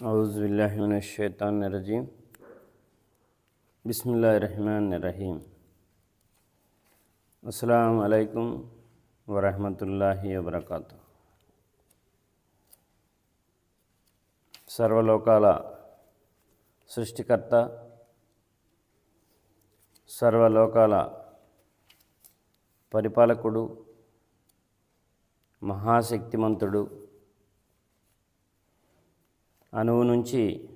అవుజుల్లాహిమినషేతాన్నిరజీం బిస్మిల్లా రహమాన్ రహీం అస్సలం అలైకుం వరహమతుల్లాహి వబర్కాతు సర్వలోకాల సృష్టికర్త సర్వలోకాల పరిపాలకుడు మహాశక్తిమంతుడు అణువు నుంచి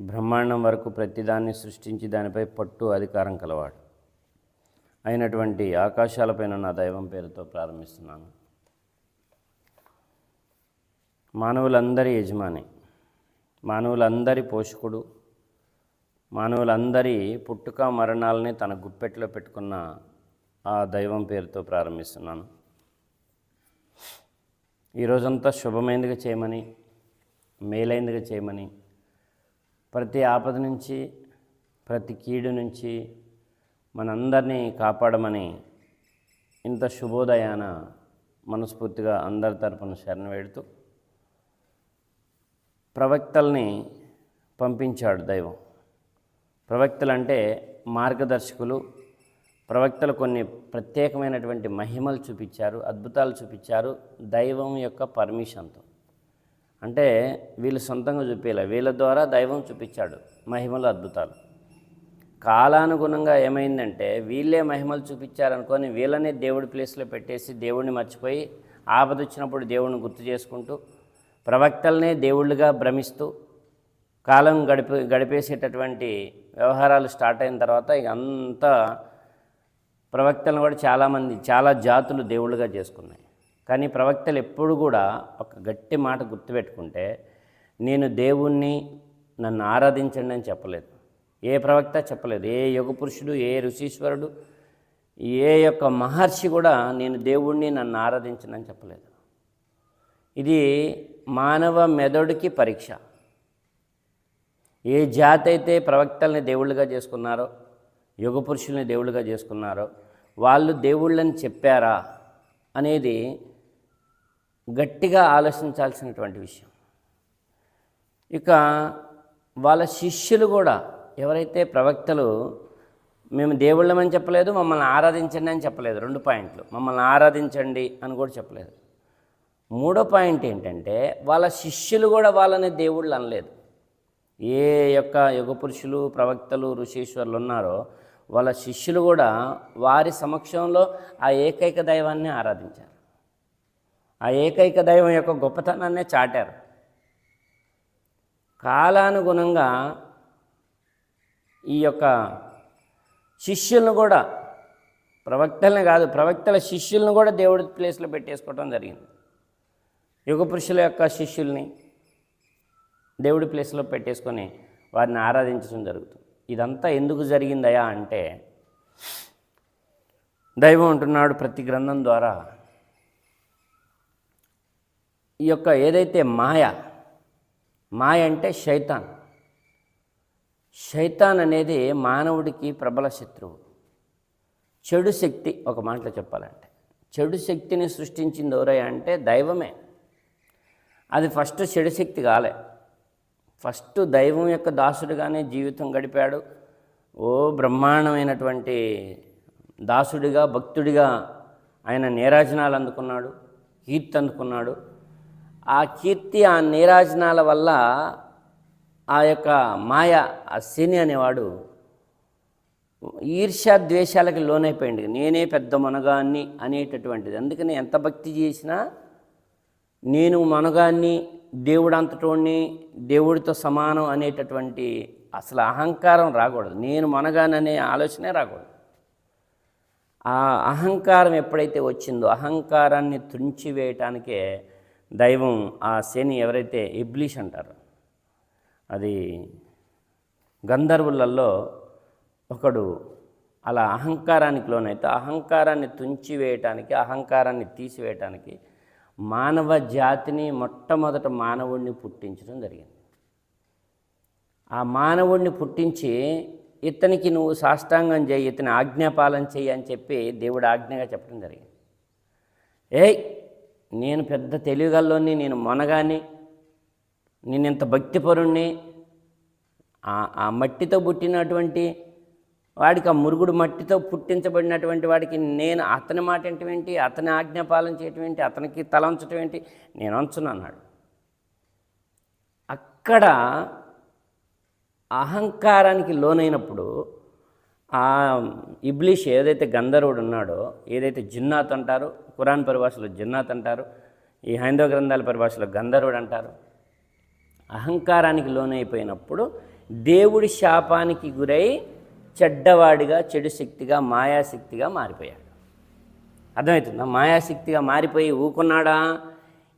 బ్రహ్మాండం వరకు ప్రతిదాన్ని సృష్టించి దానిపై పట్టు అధికారం కలవాడు. అయినటువంటి ఆకాశాలపైన నా దైవం పేరుతో ప్రారంభిస్తున్నాను. మానవులందరి యజమాని మానవులందరి పోషకుడు మానవులందరి పుట్టుక మరణాలని తన గుప్పెట్లో పెట్టుకున్న ఆ దైవం పేరుతో ప్రారంభిస్తున్నాను. ఈ రోజంతా శుభమైనదిగా చేయమని మేలైందిగా చేయమని ప్రతి ఆపద నుంచి ప్రతి కీడు నుంచి మనందరినీ కాపాడమని ఇంత శుభోదయాన మనస్ఫూర్తిగా అందరి తరపున శరణ వేడుతూ ప్రవక్తల్ని పంపించాడు దైవం. ప్రవక్తలు అంటే మార్గదర్శకులు. ప్రవక్తలు కొన్ని ప్రత్యేకమైనటువంటి మహిమలు చూపించారు అద్భుతాలు చూపించారు. దైవం యొక్క పర్మిషన్తో అంటే వీళ్ళు సొంతంగా చూపించలే వీళ్ళ ద్వారా దైవం చూపించాడు. మహిమలు అద్భుతాలు. కాలానుగుణంగా ఏమైందంటే వీళ్ళే మహిమలు చూపించారనుకొని వీళ్ళనే దేవుడి ప్లేస్లో పెట్టేసి దేవుడిని మర్చిపోయి ఆపద వచ్చినప్పుడు దేవుడిని గుర్తు చేసుకుంటూ ప్రవక్తలనే దేవుళ్ళుగా భ్రమిస్తూ కాలం గడిపే గడిపేసేటటువంటి వ్యవహారాలు స్టార్ట్ అయిన తర్వాత ఇక అంతా ప్రవక్తలను కూడా చాలామంది చాలా జాతులు దేవుళ్ళుగా చేసుకున్నాయి. కానీ ప్రవక్తలు ఎప్పుడు కూడా ఒక గట్టి మాట గుర్తుపెట్టుకుంటే నేను దేవుణ్ణి నన్ను ఆరాధించండి అని చెప్పలేదు. ఏ ప్రవక్త చెప్పలేదు. ఏ యుగ పురుషుడు ఏ ఋషీశ్వరుడు ఏ యొక్క మహర్షి కూడా నేను దేవుణ్ణి నన్ను ఆరాధించనని చెప్పలేదు. ఇది మానవ మెదడుకి పరీక్ష. ఏ జాతి అయితే ప్రవక్తల్ని దేవుళ్ళుగా చేసుకున్నారో యుగ పురుషుల్ని దేవుళ్ళుగా చేసుకున్నారో వాళ్ళు దేవుళ్ళని చెప్పారా అనేది గట్టిగా ఆలోచించాల్సినటువంటి విషయం. ఇక వాళ్ళ శిష్యులు కూడా ఎవరైతే ప్రవక్తలు మేము దేవుళ్ళమని చెప్పలేదు మమ్మల్ని ఆరాధించండి అని చెప్పలేదు రెండు పాయింట్లు. మమ్మల్ని ఆరాధించండి అని కూడా చెప్పలేదు. మూడో పాయింట్ ఏంటంటే వాళ్ళ శిష్యులు కూడా వాళ్ళని దేవుళ్ళు అనలేదు. ఏ యొక్క యుగ పురుషులు ప్రవక్తలు ఋషీశ్వరులు ఉన్నారో వాళ్ళ శిష్యులు కూడా వారి సమక్షంలో ఆ ఏకైక దైవాన్ని ఆరాధించారు. ఆ ఏకైక దైవం యొక్క గొప్పతనాన్నే చాటారు. కాలానుగుణంగా ఈ యొక్క శిష్యులను కూడా ప్రవక్తల్ని కాదు ప్రవక్తల శిష్యులను కూడా దేవుడి ప్లేస్లో పెట్టేసుకోవడం జరిగింది. యుగ పురుషుల యొక్క శిష్యుల్ని దేవుడి ప్లేస్లో పెట్టేసుకొని వారిని ఆరాధించడం జరుగుతుంది. ఇదంతా ఎందుకు జరిగిందయా అంటే దైవం అంటున్నాడు ప్రతి గ్రంథం ద్వారా ఈ యొక్క ఏదైతే మాయ మాయ అంటే శైతాన్. శైతాన్ అనేది మానవుడికి ప్రబల శత్రువు. చెడు శక్తి ఒక మాటలో చెప్పాలంటే. చెడు శక్తిని సృష్టించింది ఎవరయ్యా అంటే దైవమే. అది ఫస్ట్ చెడు శక్తి కాలే. ఫస్ట్ దైవం యొక్క దాసుడిగానే జీవితం గడిపాడు. ఓ బ్రహ్మాండమైనటువంటి దాసుడిగా భక్తుడిగా ఆయన నీరాజనాలు అందుకున్నాడు కీర్తి అందుకున్నాడు. ఆ కీర్తి ఆ నీరాజనాల వల్ల ఆ యొక్క మాయ ఆ శని అనేవాడు ఈర్ష్య ద్వేషాలకి లోనైపోయింది నేనే పెద్ద మనగాన్ని అనేటటువంటిది. అందుకని ఎంత భక్తి చేసినా నేను మనగాన్ని దేవుడు అంతటోడిని దేవుడితో సమానం అనేటటువంటి అసలు అహంకారం రాకూడదు. నేను మనగాననే ఆలోచనే రాకూడదు. ఆ అహంకారం ఎప్పుడైతే వచ్చిందో అహంకారాన్ని తుంచివేయటానికే దైవం ఆ శని ఎవరైతే ఇబ్లీష్ అంటారు అది గంధర్వులలో ఒకడు అలా అహంకారానికి లోనైతే అహంకారాన్ని తుంచివేయటానికి అహంకారాన్ని తీసివేయటానికి మానవ జాతిని మొట్టమొదట మానవుడిని పుట్టించడం జరిగింది. ఆ మానవుడిని పుట్టించి ఇతనికి నువ్వు సాష్టాంగం చేయి ఇతని ఆజ్ఞాపాలన చెయ్యి అని చెప్పి దేవుడు ఆజ్ఞగా చెప్పడం జరిగింది. ఏయ్ నేను పెద్ద తెలివిగల్లోని నేను మొనగాని నేనింత భక్తిపరుణ్ణి ఆ- ఆ మట్టితో పుట్టినటువంటి వాడికి ఆ మురుగుడు మట్టితో పుట్టించబడినటువంటి వాడికి నేను అతని మాట ఏంటి? అతని ఆజ్ఞాపాలన చేయటం ఏంటి? అతనికి తల ఉంచటం ఏంటి? నేను ఉంచను అన్నాడు. అక్కడ అహంకారానికి లోనైనప్పుడు ఆ ఇబ్లీష్ ఏదైతే గంధర్వుడు ఉన్నాడో ఏదైతే జిన్నాత్ అంటారు కురాన్ పరిభాషలో జిన్నాత్ అంటారు ఈ హైందవ గ్రంథాల పరిభాషలో గంధర్వుడు అంటారు అహంకారానికి లోనైపోయినప్పుడు దేవుడి శాపానికి గురై చెడ్డవాడిగా చెడు శక్తిగా మాయాశక్తిగా మారిపోయాడు. అర్థమవుతుందా? మాయాశక్తిగా మారిపోయి ఊకున్నాడా?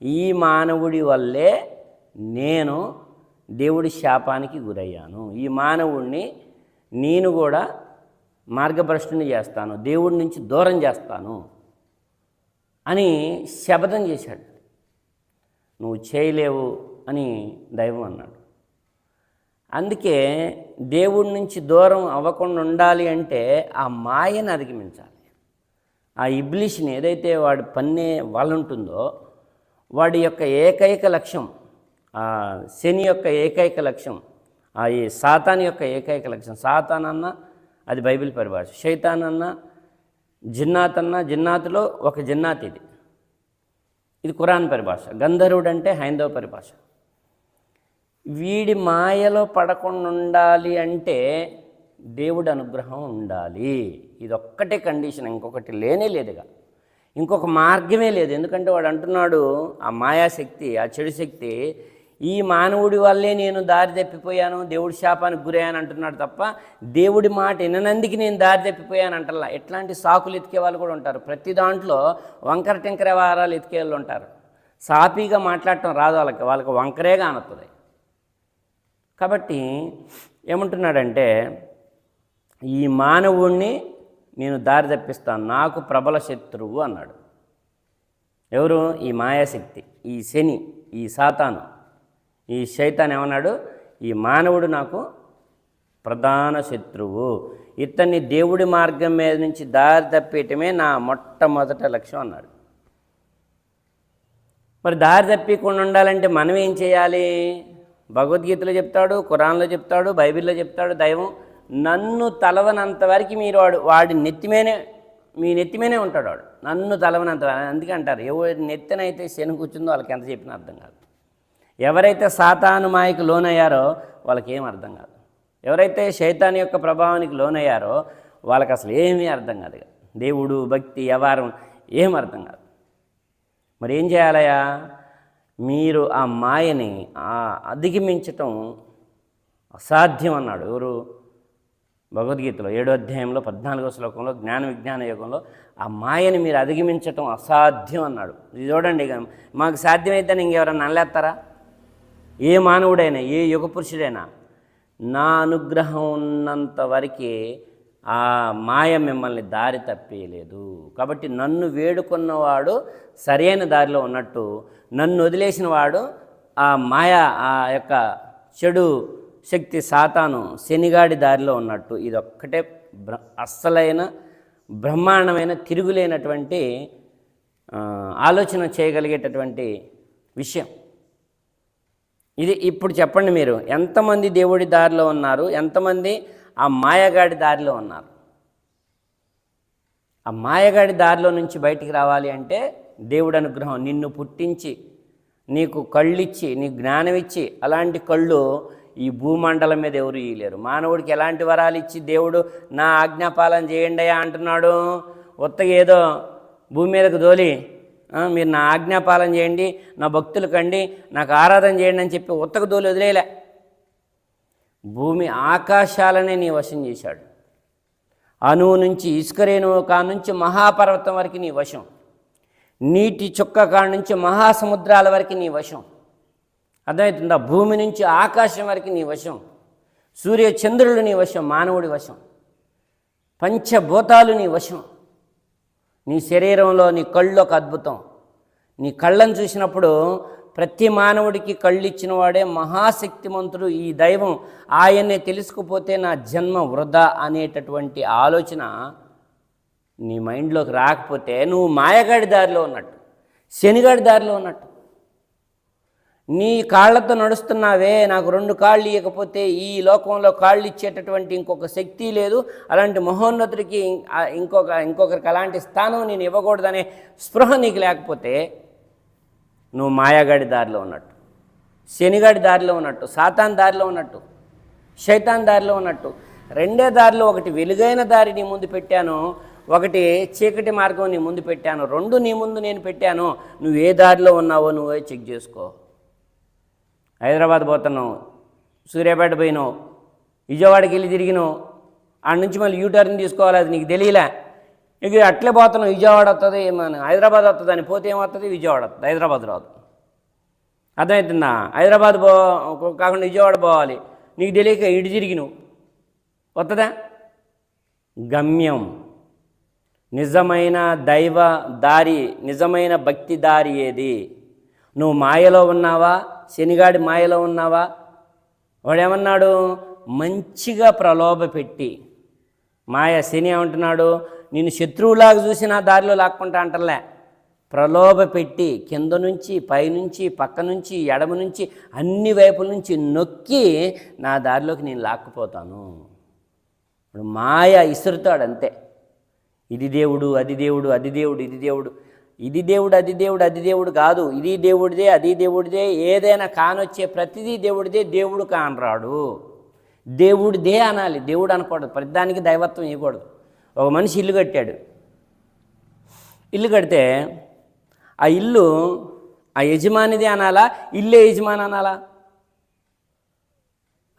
ఈ మానవుడి వల్లే నేను దేవుడి శాపానికి గురయ్యాను. ఈ మానవుడిని నేను కూడా మార్గభ్రష్టుని చేస్తాను దేవుడి నుంచి దూరం చేస్తాను అని శపథం చేశాడు. నువ్వు చేయలేవు అని దైవం అన్నాడు. అందుకే దేవుడి నుంచి దూరం అవ్వకుండా ఉండాలి అంటే ఆ మాయను అధిగమించాలి. ఆ ఇబ్లిష్ని ఏదైతే వాడి పన్నే వాళ్ళుంటుందో వాడి యొక్క ఏకైక లక్ష్యం ఆ శని యొక్క ఏకైక లక్ష్యం ఆ ఈ సాతాన్ యొక్క ఏకైక లక్ష్యం సాతాన్ అన్న అది బైబిల్ పరిభాష. శైతాన్ అన్న జిన్నాత్ అన్న జిన్నాతులో ఒక జిన్నాత్ ఇది. ఇది ఖురాన్ పరిభాష. గంధర్వుడు అంటే హైందవ పరిభాష. వీడి మాయలో పడకుండా ఉండాలి అంటే దేవుడి అనుగ్రహం ఉండాలి. ఇది ఒక్కటే కండిషన్ ఇంకొకటి లేనే లేదుగా. ఇంకొక మార్గమే లేదు. ఎందుకంటే వాడు అంటున్నాడు ఆ మాయాశక్తి ఆ చెడు శక్తి ఈ మానవుడి వల్లే నేను దారి తప్పిపోయాను దేవుడి శాపానికి గురయ్యాను అంటున్నాడు తప్ప దేవుడి మాట విననందుకు నేను దారి తప్పిపోయాను అంటల్లా. ఎట్లాంటి సాకులు ఎతికే వాళ్ళు కూడా ఉంటారు. ప్రతి దాంట్లో వంకర టెంకర వారాలు ఎతికే వాళ్ళు ఉంటారు. సాపీగా మాట్లాడటం రాదు వాళ్ళకి వాళ్ళకి వంకరేగా అనొస్తుంది కాబట్టి ఏమంటున్నాడంటే ఈ మానవుణ్ణి నేను దారి తప్పిస్తాను నాకు ప్రబల శత్రువు అన్నాడు. ఎవరు? ఈ మాయాశక్తి ఈ శని ఈ సాతాను. ఈ శైతాన్ ఏమన్నాడు? ఈ మానవుడు నాకు ప్రధాన శత్రువు. ఇతన్ని దేవుడి మార్గం మీద నుంచి దారి తప్పేయటమే నా మొట్టమొదట లక్ష్యం అన్నాడు. మరి దారి తప్పకుండా ఉండాలంటే మనం ఏం చేయాలి? భగవద్గీతలో చెప్తాడు కురాన్లో చెప్తాడు బైబిల్లో చెప్తాడు దైవం నన్ను తలవనంత వరకు మీరు వాడు వాడి నెత్తిమీనే మీ నెత్తిమీనే ఉంటాడు వాడు. నన్ను తలవనంత అందుకే అంటారు ఎవరి నెత్తినైతే శని కూర్చుందో వాళ్ళకి ఎంత చెప్పినా అర్థం కాదు. ఎవరైతే సాతాను మాయకు లోనయ్యారో వాళ్ళకి ఏం అర్థం కాదు. ఎవరైతే శైతాన్ యొక్క ప్రభావానికి లోనయ్యారో వాళ్ళకి అసలు ఏమీ అర్థం కాదు ఇక. దేవుడు భక్తి వ్యవహారం ఏం అర్థం కాదు. మరి ఏం చేయాలయా మీరు ఆ మాయని అధిగమించటం అసాధ్యం అన్నాడు ఎవరు? భగవద్గీతలో ఏడో అధ్యాయంలో పద్నాలుగో శ్లోకంలో జ్ఞాన విజ్ఞాన యుగంలో ఆ మాయని మీరు అధిగమించటం అసాధ్యం అన్నాడు. ఇది చూడండి మాకు సాధ్యమైతే ఇంకెవరన్నా నల్లేస్తారా? ఏ మానవుడైనా ఏ యుగ పురుషుడైనా నా అనుగ్రహం ఉన్నంత వరకే ఆ మాయ మిమ్మల్ని దారి తప్పేయలేదు. కాబట్టి నన్ను వేడుకున్నవాడు సరైన దారిలో ఉన్నట్టు నన్ను వదిలేసిన వాడు ఆ మాయ ఆ యొక్క చెడు శక్తి సాతాను శనిగాడి దారిలో ఉన్నట్టు ఇది ఒక్కటే బ్ర అస్సలైన బ్రహ్మాండమైన తిరుగులేనటువంటి ఆలోచన చేయగలిగేటటువంటి విషయం. ఇది ఇప్పుడు చెప్పండి మీరు ఎంతమంది దేవుడి దారిలో ఉన్నారు? ఎంతమంది ఆ మాయగాడి దారిలో ఉన్నారు? ఆ మాయగాడి దారిలో నుంచి బయటికి రావాలి అంటే దేవుడు అనుగ్రహం నిన్ను పుట్టించి నీకు కళ్ళిచ్చి నీకు జ్ఞానం ఇచ్చి అలాంటి కళ్ళు ఈ భూమండలం మీద ఎవరు ఇయ్యలేరు. మానవుడికి ఎలాంటి వరాలు ఇచ్చి దేవుడు నా ఆజ్ఞాపాలన చేయండి అంటున్నాడు? ఉత్తగా ఏదో భూమి మీదకు దోలి మీరు నా ఆజ్ఞాపాలన చేయండి నా భక్తులు కండి నాకు ఆరాధన చేయండి అని చెప్పి ఉత్తకు దోలి వదిలేలే భూమి ఆకాశాలనే నీ వశం చేశాడు. అణువు నుంచి ఇసుకరేణువు కా నుంచి మహాపర్వతం వరకు నీ వశం. నీటి చుక్క కాడ నుంచి మహాసముద్రాల వరకు నీ వశం. అర్థమవుతుందా? భూమి నుంచి ఆకాశం వరకు నీ వశం. సూర్యచంద్రుడు నీ వశం మానవుడి వశం. పంచభూతాలు నీ వశం. నీ శరీరంలో నీ కళ్ళు ఒక అద్భుతం. నీ కళ్ళను చూసినప్పుడు ప్రతి మానవుడికి కళ్ళు ఇచ్చిన వాడే మహాశక్తిమంతుడు ఈ దైవం. ఆయన్నే తెలుసుకుపోతే నా జన్మ వృధా అనేటటువంటి ఆలోచన నీ మైండ్లోకి రాకపోతే నువ్వు మాయగాడి దారిలో ఉన్నట్టు శనిగాడి దారిలో ఉన్నట్టు. నీ కాళ్ళతో నడుస్తున్నావే నాకు రెండు కాళ్ళు ఇవ్వకపోతే ఈ లోకంలో కాళ్ళు ఇచ్చేటటువంటి ఇంకొక శక్తి లేదు. అలాంటి మహోన్నతుడికి ఇంకొక ఇంకొకరికి అలాంటి స్థానం నేను ఇవ్వకూడదనే స్పృహ నీకు లేకపోతే నువ్వు మాయాగాడి దారిలో ఉన్నట్టు శనిగాడి దారిలో ఉన్నట్టు సాతాన్ దారిలో ఉన్నట్టు శైతాన్ దారిలో ఉన్నట్టు రెండే దారిలో ఒకటి వెలుగైన దారి నీ ముందు పెట్టాను ఒకటి చీకటి మార్గం నీ ముందు పెట్టాను రెండు నీ ముందు నేను పెట్టాను. నువ్వు ఏ దారిలో ఉన్నావో నువ్వే చెక్ చేసుకో. హైదరాబాద్ పోతున్నావు సూర్యాపేట పోయినావు విజయవాడకి వెళ్ళి తిరిగినావు ఆడ నుంచి మళ్ళీ యూటర్న్ తీసుకోవాలి అది నీకు తెలియలే. ఇక అట్లే పోతున్నావు విజయవాడ వస్తుంది మన హైదరాబాద్ వస్తుంది అని పోతే ఏమవుతుంది విజయవాడ వస్తుంది హైదరాబాద్ రాదు. అర్థమవుతుందా హైదరాబాద్ పో కాకుండా విజయవాడ పోవాలి. నీకు తెలియక ఇటు తిరిగినావు. వస్తుందా గమ్యం. నిజమైన దైవ దారి నిజమైన భక్తి దారి ఏది? నువ్వు మాయలో ఉన్నావా? శనిగాడి మాయలో ఉన్నావా? వాడేమన్నాడు? మంచిగా ప్రలోభ పెట్టి. మాయ శని ఏమంటున్నాడు? నేను శత్రువులాగా చూసి నా దారిలో లాక్కుంటా అంటలే ప్రలోభ పెట్టి కింద నుంచి పైనుంచి పక్క నుంచి ఎడమ నుంచి అన్ని వైపుల నుంచి నొక్కి నా దారిలోకి నేను లాక్కుపోతాను. ఇప్పుడు మాయ ఇసురుతాడు అంతే. ఇది దేవుడు అది దేవుడు అది దేవుడు ఇది దేవుడు. ఇది దేవుడు అది దేవుడు అది దేవుడు కాదు. ఇది దేవుడిదే అది దేవుడిదే ఏదైనా కానొచ్చే ప్రతిదీ దేవుడిదే దేవుడు కానరాడు. దేవుడిదే అనాలి దేవుడు అనకూడదు. ప్రతిదానికి దైవత్వం ఇవ్వకూడదు. ఒక మనిషి ఇల్లు కట్టాడు. ఇల్లు కడితే ఆ ఇల్లు ఆ యజమానిదే అనాలా ఇల్లే యజమాని అనాలా?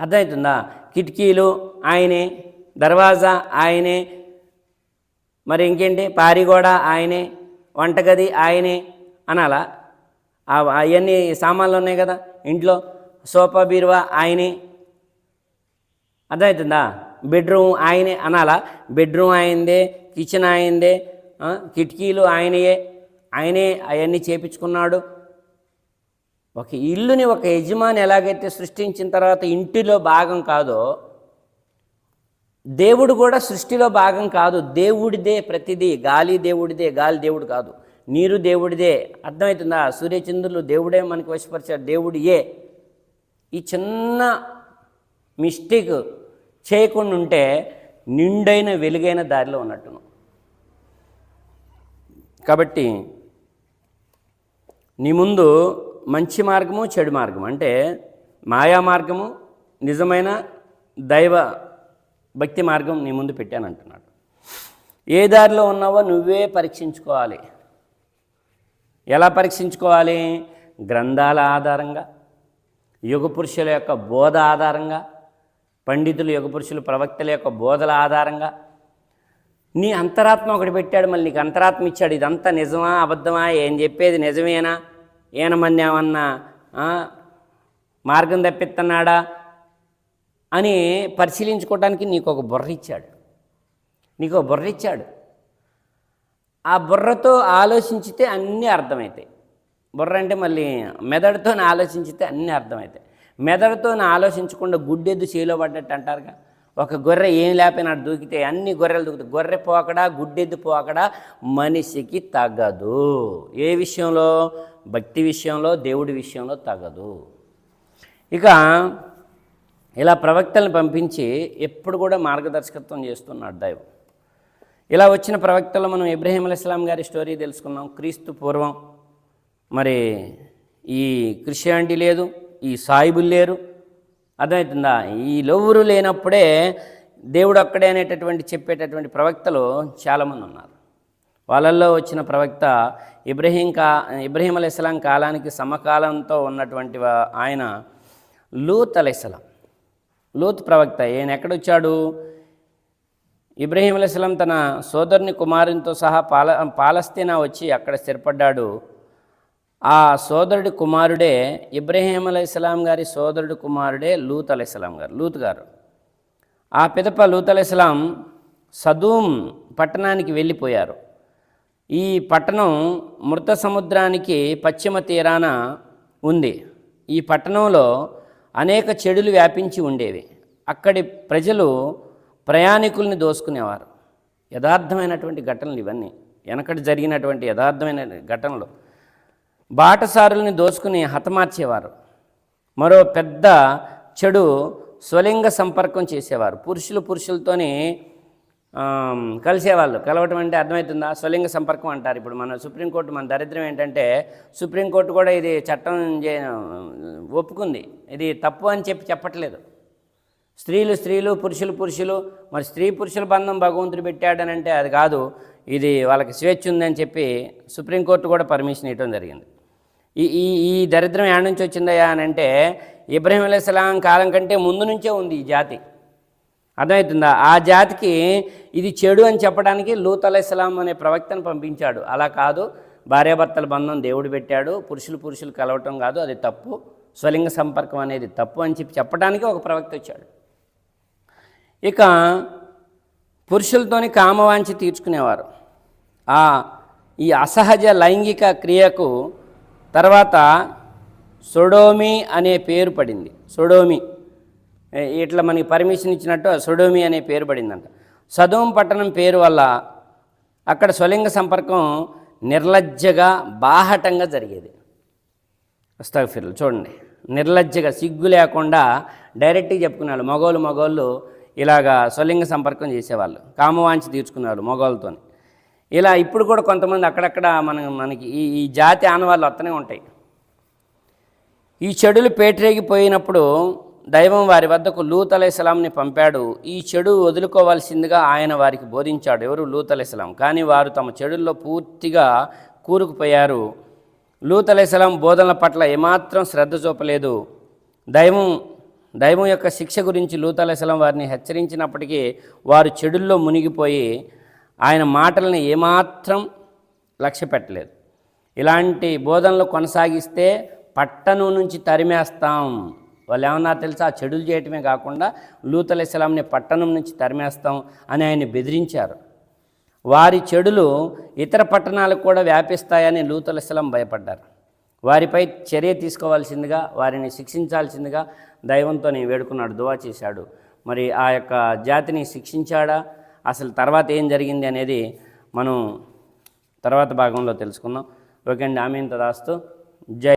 అర్థమవుతుందా? కిటికీలు ఆయనే దర్వాజా ఆయనే మరి ఇంకేంటి? పారిగోడ ఆయనే వంటగది ఆయనే అనాలా? అవన్నీ సామాన్లు ఉన్నాయి కదా ఇంట్లో సోఫా బీరువా ఆయనే. అర్థమవుతుందా? బెడ్రూమ్ ఆయనే అనాలా? బెడ్రూమ్ ఆయనదే కిచెన్ ఆయనదే కిటికీలు ఆయనయే. ఆయనే అవన్నీ చేపించుకున్నాడు. ఒక ఇల్లుని ఒక యజమాని ఎలాగైతే సృష్టించిన తర్వాత ఇంటిలో భాగం కాదో దేవుడు కూడా సృష్టిలో భాగం కాదు. దేవుడిదే ప్రతిదీ. గాలి దేవుడిదే గాలి దేవుడు కాదు. నీరు దేవుడిదే. అర్థమవుతుందా? సూర్యచంద్రులు దేవుడే మనకి వశపరిచాడు దేవుడియే. ఈ చిన్న మిస్టేక్ చేయకుండా ఉంటే నిండైన వెలుగైన దారిలో ఉన్నట్టును. కాబట్టి నీ ముందు మంచి మార్గము చెడు మార్గం అంటే మాయా మార్గము నిజమైన దైవ భక్తి మార్గం నీ ముందు పెట్టాను అంటున్నాడు ఏ దారిలో ఉన్నావో నువ్వే పరీక్షించుకోవాలి. ఎలా పరీక్షించుకోవాలి? గ్రంథాల ఆధారంగా యుగ పురుషుల యొక్క బోధ ఆధారంగా పండితులు యుగ పురుషులు ప్రవక్తల యొక్క బోధల ఆధారంగా. నీ అంతరాత్మ ఒకటి పెట్టాడు మళ్ళీ నీకు అంతరాత్మ ఇచ్చాడు. ఇదంతా నిజమా అబద్ధమా ఏం చెప్పేది నిజమేనా? ఏనమన్నా ఏమన్నా మార్గం తప్పిస్తున్నాడా అని పరిశీలించుకోవడానికి నీకు ఒక బుర్ర ఇచ్చాడు. నీకు ఒక బుర్ర ఇచ్చాడు. ఆ బుర్రతో ఆలోచించితే అన్నీ అర్థమవుతాయి బుర్ర అంటే మళ్ళీ మెదడుతో ఆలోచించితే అన్నీ అర్థమవుతాయి మెదడుతో ఆలోచించకుండా గుడ్డెద్దు చేలో పడ్డట్టు అంటారుగా. ఒక గొర్రె ఏం లేకపోయినా దూకితే అన్ని గొర్రెలు దూకుతాయి. గొర్రె పోకడా గుడ్డెద్దు పోకడా మనిషికి తగ్గదు ఏ విషయంలో? భక్తి విషయంలో దేవుడి విషయంలో తగ్గదు ఇక ఇలా ప్రవక్తలను పంపించి ఎప్పుడు కూడా మార్గదర్శకత్వం చేస్తున్నాడు దైవం. ఇలా వచ్చిన ప్రవక్తలు మనం ఇబ్రహీం అలీస్లాం గారి స్టోరీ తెలుసుకున్నాం. క్రీస్తు పూర్వం మరి ఈ క్రిస్టియానిటీ లేదు ఈ సాయిబులు లేరు. అర్థమవుతుందా? ఈ లవ్వురు లేనప్పుడే దేవుడు అక్కడే అనేటటువంటి చెప్పేటటువంటి ప్రవక్తలు చాలామంది ఉన్నారు. వాళ్ళల్లో వచ్చిన ప్రవక్త ఇబ్రహీం కా ఇబ్రహీం అలీస్లాం కాలానికి సమకాలంతో ఉన్నటువంటి ఆయన లూత్ అలీస్లాం లూత్ ప్రవక్త ఈయన ఎక్కడొచ్చాడు? ఇబ్రహీం అలీస్లాం తన సోదరుని కుమారునితో సహా పాల పాలస్తీనా వచ్చి అక్కడ స్థిరపడ్డాడు. ఆ సోదరుడి కుమారుడే ఇబ్రహీం అలైస్లాం గారి సోదరుడి కుమారుడే లూత్ అలైస్లాం గారు లూత్ గారు. ఆ పిదప లూత్ అలైస్లాం సదూమ్ పట్టణానికి వెళ్ళిపోయారు. ఈ పట్టణం మృత సముద్రానికి పశ్చిమ తీరాన ఉంది. ఈ పట్టణంలో అనేక చెడులు వ్యాపించి ఉండేవి. అక్కడి ప్రజలు ప్రయాణికుల్ని దోసుకునేవారు. యథార్థమైనటువంటి ఘటనలు ఇవన్నీ. వెనకటి జరిగినటువంటి యథార్థమైన ఘటనలు. బాటసారుల్ని దోసుకుని హతమార్చేవారు. మరో పెద్ద చెడు స్వలింగ సంపర్కం చేసేవారు. పురుషులు పురుషులతోని కలిసేవాళ్ళు. కలవటం అంటే అర్థమవుతుందా? స్వలింగ సంపర్కం అంటారు ఇప్పుడు మన సుప్రీంకోర్టు. మన దరిద్రం ఏంటంటే సుప్రీంకోర్టు కూడా ఇది చట్టం ఒప్పుకుంది. ఇది తప్పు అని చెప్పి చెప్పట్లేదు. స్త్రీలు స్త్రీలు పురుషులు పురుషులు మరి స్త్రీ పురుషుల బంధం భగవంతుడు పెట్టాడనంటే అది కాదు. ఇది వాళ్ళకి స్వేచ్ఛ ఉందని చెప్పి సుప్రీంకోర్టు కూడా పర్మిషన్ ఇవ్వడం జరిగింది. ఈ ఈ ఈ దరిద్రం ఏడ నుంచి వచ్చిందయ్యా అని అంటే ఇబ్రహీం అలైస్లాం కాలం కంటే ముందు నుంచే ఉంది ఈ జాతి. అర్థమవుతుందా? ఆ జాతికి ఇది చెడు అని చెప్పడానికి లూత్ అలైస్లాం అనే ప్రవక్తను పంపించాడు. అలా కాదు భార్యాభర్తల బంధం దేవుడు పెట్టాడు. పురుషులు పురుషులు కలవటం కాదు అది తప్పు. స్వలింగ సంపర్కం అనేది తప్పు అని చెప్పి చెప్పడానికి ఒక ప్రవక్త వచ్చాడు. ఇక పురుషులతోని కామవాంఛ తీర్చుకునేవారు. ఆ ఈ అసహజ లైంగిక క్రియకు తర్వాత సొడోమి అనే పేరు పడింది. సొడోమి. ఇట్లా మనకి పర్మిషన్ ఇచ్చినట్టు సొడోమి అనే పేరు పడిందంట. సదోం పట్టణం పేరు వల్ల అక్కడ స్వలింగ సంపర్కం నిర్లజ్జగా బాహటంగా జరిగేది. అస్తాగఫిర్లు చూడండి. నిర్లజ్జగా సిగ్గు లేకుండా డైరెక్ట్గా చెప్పుకునేవాళ్ళు. మగోళ్ళు మగోళ్ళు ఇలాగా స్వలింగ సంపర్కం చేసేవాళ్ళు. కామవాంచి తీర్చుకునేవాళ్ళు మగోళ్ళతో ఇలా ఇప్పుడు కూడా కొంతమంది అక్కడక్కడ మన మనకి ఈ ఈ జాతి ఆనవాళ్ళు వస్తూనే ఉంటాయి. ఈ చెడులు పేటరేగిపోయినప్పుడు దైవం వారి వద్దకు లూత్ అలైస్లాంని పంపాడు. ఈ చెడు వదులుకోవాల్సిందిగా ఆయన వారికి బోధించాడు. ఎవరు? లూత్ అలైస్లాం కానీ వారు తమ చెడుల్లో పూర్తిగా కూరుకుపోయారు. లూత్ అలైస్లాం బోధనల పట్ల ఏమాత్రం శ్రద్ధ చూపలేదు. దైవం దైవం యొక్క శిక్ష గురించి లూత్ అలైస్లాం వారిని హెచ్చరించినప్పటికీ వారు చెడుల్లో మునిగిపోయి ఆయన మాటలను ఏమాత్రం లక్ష్య పెట్టలేదు. ఇలాంటి బోధనలు కొనసాగిస్తే పట్టణం నుంచి తరిమేస్తాం. వాళ్ళు ఏమన్నా తెలుసా? ఆ చెడులు చేయటమే కాకుండా లూతలిస్లాంని పట్టణం నుంచి తరిమేస్తాం అని ఆయన బెదిరించారు. వారి చెడులు ఇతర పట్టణాలకు కూడా వ్యాపిస్తాయని లూతల భయపడ్డారు. వారిపై చర్య తీసుకోవాల్సిందిగా వారిని శిక్షించాల్సిందిగా దైవంతో వేడుకున్నాడు దువా చేశాడు. మరి ఆ యొక్క జాతిని శిక్షించాడా? అసలు తర్వాత ఏం జరిగింది అనేది మనం తర్వాత భాగంలో తెలుసుకుందాం. ఓకే అండి ఆమె ఇంత దాస్తూ జై